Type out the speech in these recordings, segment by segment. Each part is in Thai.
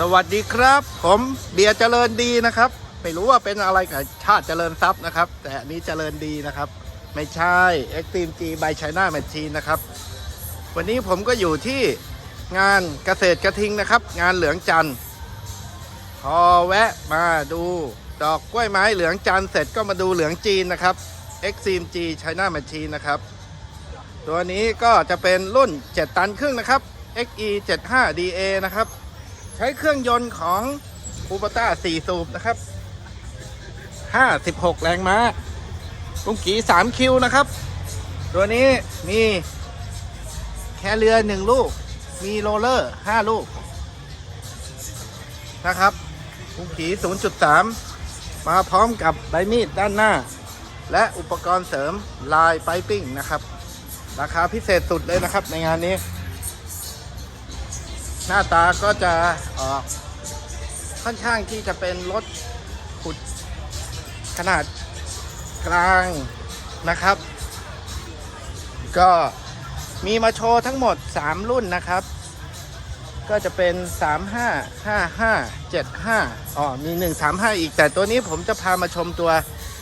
สวัสดีครับ ผมเบียร์เจริญดีนะครับ ไม่รู้ว่าเป็นอะไรกับชาติเจริญทรัพย์นะครับ แต่อันนี้เจริญดีนะครับ ไม่ใช่ Extreme G by China Machine นะครับ วันนี้ผมก็อยู่ที่งานเกษตรกระทิงนะครับ งานเหลืองจันทร์พอแวะมาดูดอกกล้วยไม้เหลืองจันทร์เสร็จก็มาดูเหลืองจีนนะครับ Extreme G China Machine นะครับ ตัวนี้ก็จะเป็นรุ่น 7 ตันครึ่งนะครับ XE 75 DA นะครับ ใช้เครื่องยนต์ของ u b a t a 4สูบนะครับ56แรงม้ากุ้งกี3คิวนะครับ ตัวนี้มีแคเรือ1ลูก มีโรเลอร์5ลูก นะครับกุ้งกี0.3มมาพร้อมกับใบมีดด้านหน้า และอุปกรณ์เสริมลายไ i ปิ้งนะครับ ราคาพิเศษสุดเลยนะครับในงานนี้ หน้าตาก็จะออกค่อนข้างที่จะเป็นรถขุดขนาดกลางนะครับ ก็มีมาโชว์ทั้งหมด 3 รุ่นนะครับ ก็จะเป็น 35 55 75อ๋อมี 135 อีก แต่ตัวนี้ผมจะพามาชมตัว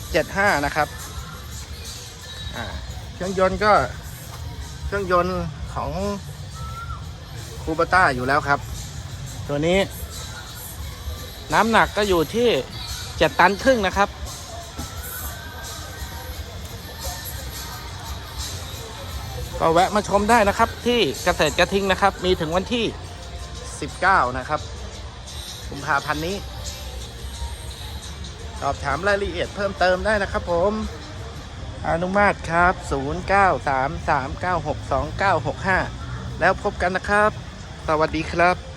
75 นะครับเครื่องยนต์ก็เครื่องยนต์ของ คูบาต้าอยู่แล้วครับ ตัวนี้ น้ำหนักก็อยู่ที่เจ็ดตันครึ่งนะครับ ก็แวะมาชมได้นะครับ ที่เกษตรกระทิงนะครับ มีถึงวันที่ 19 นะครับกุมภาพันธ์นี้ สอบถามรายละเอียดเพิ่มเติมได้นะครับผมอนุมาตครับ 0933962965 แล้วพบกันนะครับ สวัสดีครับ